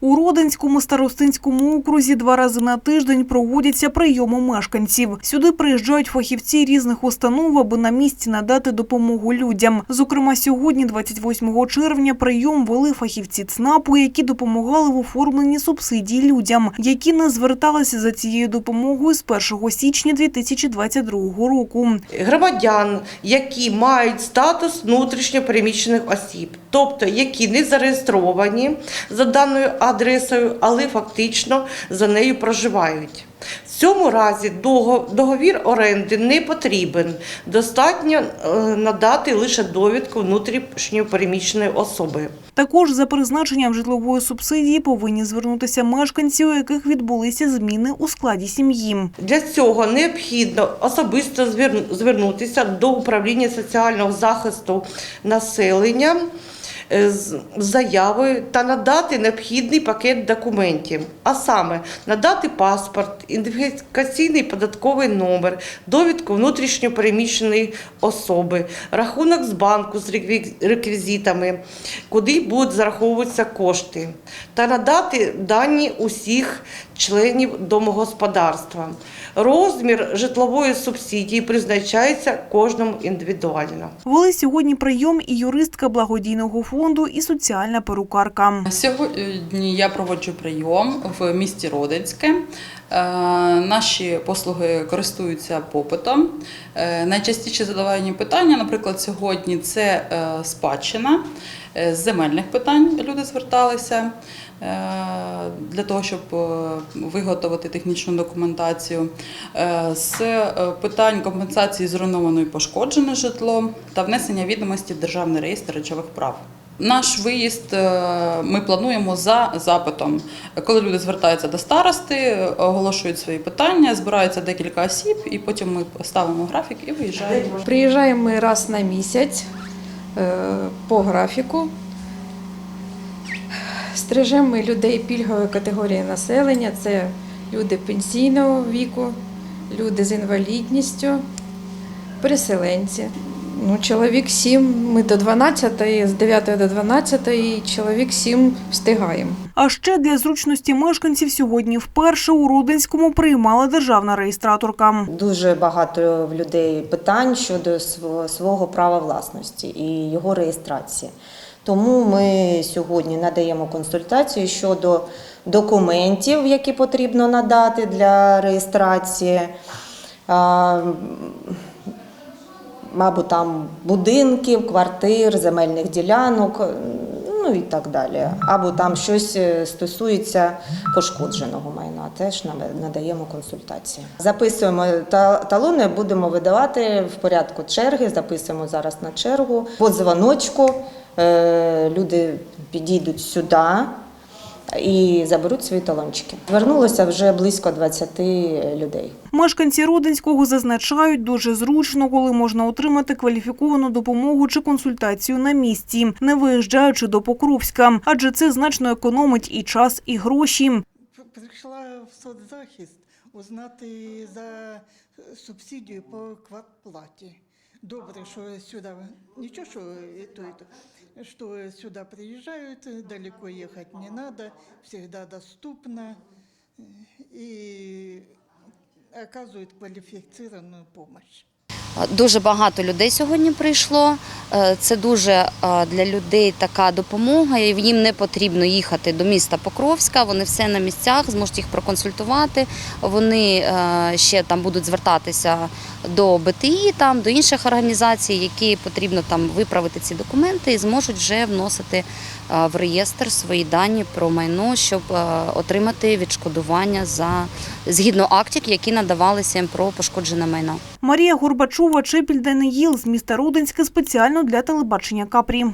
У Родинському старостинському окрузі два рази на тиждень проводяться прийоми мешканців. Сюди приїжджають фахівці різних установ, аби на місці надати допомогу людям. Зокрема, сьогодні, 28 червня, прийом вели фахівці ЦНАПу, які допомагали в оформленні субсидій людям, які не зверталися за цією допомогою з 1 січня 2022 року. громадян, які мають статус внутрішньопереміщених осіб, тобто які не зареєстровані за даною адресою, але фактично за нею проживають. В цьому разі дого- договір оренди не потрібен. Достатньо е, надати лише довідку внутрішньопереміщеної особи. Також за призначенням житлової субсидії повинні звернутися мешканці, у яких відбулися зміни у складі сім'ї. Для цього необхідно особисто звер- звернутися до управління соціального захисту населення з з заявою та надати необхідний пакет документів, а саме надати паспорт, ідентифікаційний податковий номер, довідку внутрішньопереміщеної особи, рахунок з банку з реквізитами, куди будуть зараховуватися кошти, та надати дані усіх членів домогосподарства. Розмір житлової субсидії призначається кожному індивідуально. Вели сьогодні прийом і юристка благодійного фонду, і соціальна перукарка. Сьогодні я проводжу прийом в місті Родинське. Е, Наші послуги користуються попитом. Е, Найчастіше задавані питання, наприклад, сьогодні це е, спадщина. З земельних питань люди зверталися для того, щоб виготовити технічну документацію. З питань компенсації зруйнованого і пошкоджене житло та внесення відомості в Державний реєстр речових прав. Наш виїзд е, ми плануємо за запитом. Коли люди звертаються до старости, оголошують свої питання, збираються декілька осіб, і потім ми ставимо графік і виїжджаємо. Приїжджаємо ми раз на місяць е, по графіку. Стрижемо ми людей пільгової категорії населення. Це люди пенсійного віку, люди з інвалідністю, переселенці. Ну, чоловік сім, ми до 12, з 9 до 12, чоловік сім встигаємо. А ще для зручності мешканців сьогодні вперше у Рудинському приймала державна реєстраторка. Дуже багато в людей питань щодо св- свого права власності і його реєстрації. Тому ми сьогодні надаємо консультацію щодо документів, які потрібно надати для реєстрації. Мабуть, там будинків, квартир, земельних ділянок, ну і так далі. Або там щось е, стосується пошкодженого майна. Теж нада- надаємо консультації. Записуємо та- талони, будемо видавати в порядку черги. Записуємо зараз на чергу. По дзвоночку е, люди підійдуть сюди. І заберуть свої талончики. Звернулося вже близько 20 людей. Мешканці Рудинського зазначають, дуже зручно, коли можна отримати кваліфіковану допомогу чи консультацію на місці, не виїжджаючи до Покровська, адже це значно економить і час, і гроші. Прийшла в соцзахист узнати за субсидію по квартплаті. Добре, що сюди, нічого, що, то, то, що сюди приїжджають, далеко їхати не треба, завжди доступно і оказують кваліфіковану допомогу. Дуже багато людей сьогодні прийшло. Е, Це дуже е, для людей така допомога. і Їм не потрібно їхати до міста Покровська. Вони все на місцях, зможуть їх проконсультувати. Вони е, ще там будуть звертатися до БТІ, там до інших організацій, які потрібно там виправити ці документи і зможуть вже вносити в реєстр свої дані про майно, щоб отримати відшкодування за згідно актів, які надавалися їм про пошкоджене майно. Марія Горбачова, Чепіль Даниїл з міста Рудинське спеціально для телебачення Капрі.